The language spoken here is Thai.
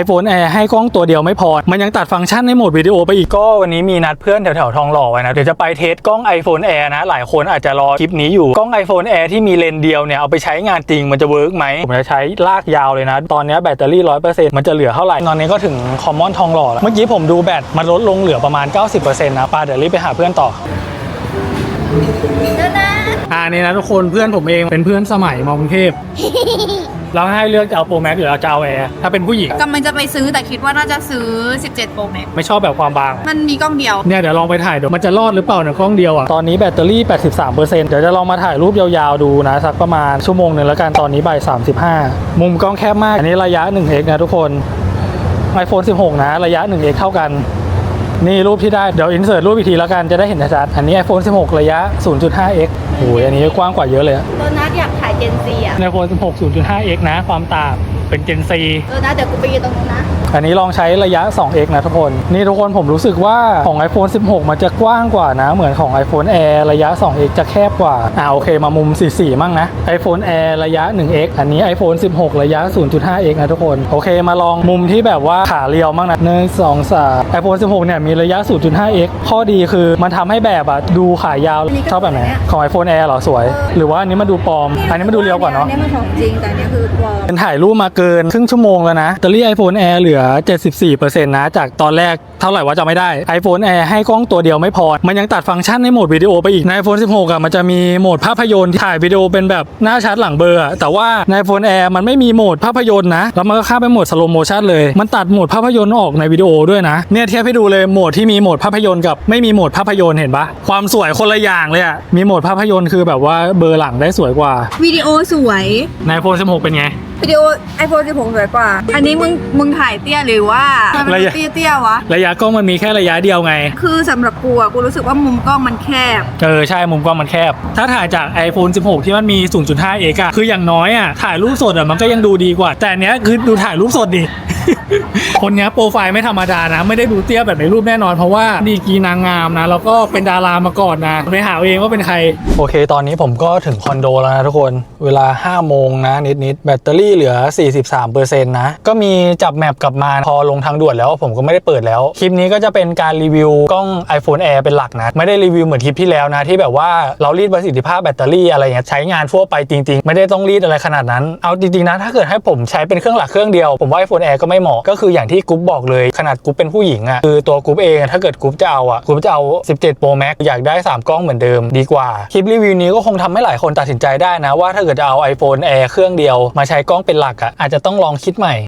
iPhone Air ให้กล้องตัวเดียวไม่พอ มันยังตัดฟังก์ชันในโหมดวิดีโอไปอีกก็วันนี้มีนัดเพื่อนแถวๆทองหล่อไว้นะ เดี๋ยวจะไปเทสกล้อง iPhone Air นะ หลายคนอาจจะรอคลิปนี้อยู่ กล้อง iPhone Air ที่มีเลนส์เดียวเนี่ย เอาไปใช้งานจริงมันจะเวิร์กไหม ผมจะใช้ลากยาวเลยนะ ตอนนี้แบตเตอรี่ 100%มันจะเหลือเท่าไหร่ ตอนนี้ก็ถึงคอมมอนทองหล่อแล้ว เมื่อกี้ผมดูแบตมันลดลงเหลือประมาณ 90%นะปาเดี๋ยวรีบไปหาเพื่อนต่อเดี๋ยวนะอ่านี่นะทุกคนเพื่อนผมเองเป็นเพื่อนสมัยมอกรุงเทพ เราให้เลือกจะเอาโปรแม็กหรือเอาจะเอาแอร์ถ้าเป็นผู้หญิง กำลังจะไปซื้อแต่คิดว่าน่าจะซื้อ 17 Pro Max ไม่ชอบแบบความบาง มันมีกล้องเดียว เนี่ยเดี๋ยวลองไปถ่ายดูมันจะรอดหรือเปล่าเนี่ยกล้องเดียวอะตอนนี้แบตเตอรี่ 83%เดี๋ยวจะลองมาถ่ายรูปยาวๆดูนะ สักประมาณชั่วโมงหนึ่งแล้วกันตอนนี้บ่าย35 มุมกล้องแคบมาก อันนี้ระยะ 1x นะทุกคน iPhone 16 นะ ระยะ 1x เท่ากัน นี่รูปที่ได้ เดี๋ยวอินเสิร์ตรูปอีกทีแล้วกันจะได้เห็นชัดๆอันนี้ iPhone 16 ระยะ 0.5x โอ้ยอันนี้กว้างกว่าเยอะเลยอะโดนัทอยากถ่ายเจนซีอะใน iPhone 16 0.5x นะ ความต่างเป็น Gen C โดนัทเดี๋ยวกูไปยืนตรงนู้นนะ อันนี้ลองใช้ระยะ 2x นะทุกคน นี่ทุกคนผมรู้สึกว่าของ iPhone 16 มันจะกว้างกว่านะ เหมือนของ iPhone Air ระยะ 2x จะแคบกว่า อ่าโอเคมามุม 44 มั่งนะ iPhone Air ระยะ 1x อันนี้ iPhone 16 ระยะ 0.5x นะทุกคน โอเคมาลองมุมที่แบบว่าขาเรียวมั่งนะ1 2 3 iPhone 16 เนี่ยมีระยะ 0.5x ข้อดีคือมันทำให้แบบอะดูขายาวอันนี้ก็ชอบแบบไหนสวยอะของ iPhone Air เหรอสวย หรือว่าอันนี้มันดูปลอม อันนี้มันดูเรียวกว่าเนาะอันนี้มันของจริงแต่อันนี้คือปลอมเป็นถ่ายรูปมาเกินครึ่งชั่วโมงแล้วนะแบตเตอรี่ iPhone Air เหลือ 74%นะจากตอนแรกเท่าไหร่ว่าจะไม่ได้ iPhone Air ให้กล้องตัวเดียวไม่พอ มันยังตัดฟังก์ชันในโหมดวิดีโอไปอีกใน iPhone 16อะมันจะมีโหมดภาพยนตร์ที่ถ่ายวิดีโอเป็นแบบหน้าชัดหลังเบลอร์อะแต่ว่าใน iPhone Air มันไม่มีโหมดภาพยนตร์นะ แล้วมันก็ข้ามไปโหมด slow motion เลย มันตัดโหมดภาพยนตร์ออกในวิดีโอด้วยนะ เนี่ยเทียบให้ดูเลยโหมดที่มีโหมดภาพยนตร์กับไม่มีโหมดภาพยนตร์เห็นปะความสวยคนละอย่างเลยอะมีโหมดภาพยนตร์คือแบบว่าเบลอร์หลังได้สวยกว่าวิดีโอสวยใน iPhone 16 เป็นไงวิดีโอ iPhone 16 สวยกว่า อันนี้มึงมึงถ่ายเตี้ยหรือว่าทำไมระมันยะเตี้ยเตี้ยวะระยะกล้องมันมีแค่ระยะเดียวไง คือสำหรับกูอะกูรู้สึกว่ามุมกล้องมันแคบ เออใช่มุมกล้องมันแคบ ถ้าถ่ายจาก iPhone 16 ที่มันมี 0.5x อะคืออย่างน้อยอะถ่ายรูปสดอะมันก็ยังดูดีกว่า แต่อันเนี้ยคือดูถ่ายรูปสดดิ คนนี้โปรไฟล์ไม่ธรรมดานะ ไม่ได้ดูเตี้ยแบบในรูปแน่นอน เพราะว่าดีกีนางงามนะ แล้วก็เป็นดารามาก่อนนะ ไปหาเอาเองว่าเป็นใคร โอเค ตอนนี้ผมก็ถึงคอนโดแล้วนะทุกคน เวลา 5 โมงนะ นิดๆ แบตเตอรี่เหลือ 43%นะ ก็มีจับแมปกลับมา พอลงทางด่วนแล้วผมก็ไม่ได้เปิดแล้ว คลิปนี้ก็จะเป็นการรีวิวกล้อง iPhone Air เป็นหลักนะ ไม่ได้รีวิวเหมือนคลิปที่แล้วนะ ที่แบบว่าเรารีดประสิทธิภาพแบตเตอรี่อะไรเงี้ยใช้งานทั่วไปจริง ๆ ไม่ได้ต้องรีดอะไรขนาดนั้น เอาจริงๆนะถ้าเกิดให้ผมใช้เป็นเครื่องหลักเครื่องเดียวผมว่า iPhone Air ก็ไม่เหมาะ ก็คืออย่างที่กรุ๊ปบอกเลยขนาดกรุ๊ปเป็นผู้หญิงอะคือตัวกรุ๊ปเองถ้าเกิดกรุ๊ปจะเอาอะกรุ๊ปจะเอา 17 Pro Max อยากได้ 3 กล้องเหมือนเดิมดีกว่า คลิปรีวิวนี้ก็คงทำให้หลายคนตัดสินใจได้นะว่าถ้าเกิดจะเอา iPhone Air เครื่องเดียวมาใช้กล้องเป็นหลักอะอาจจะต้องลองคิดใหม่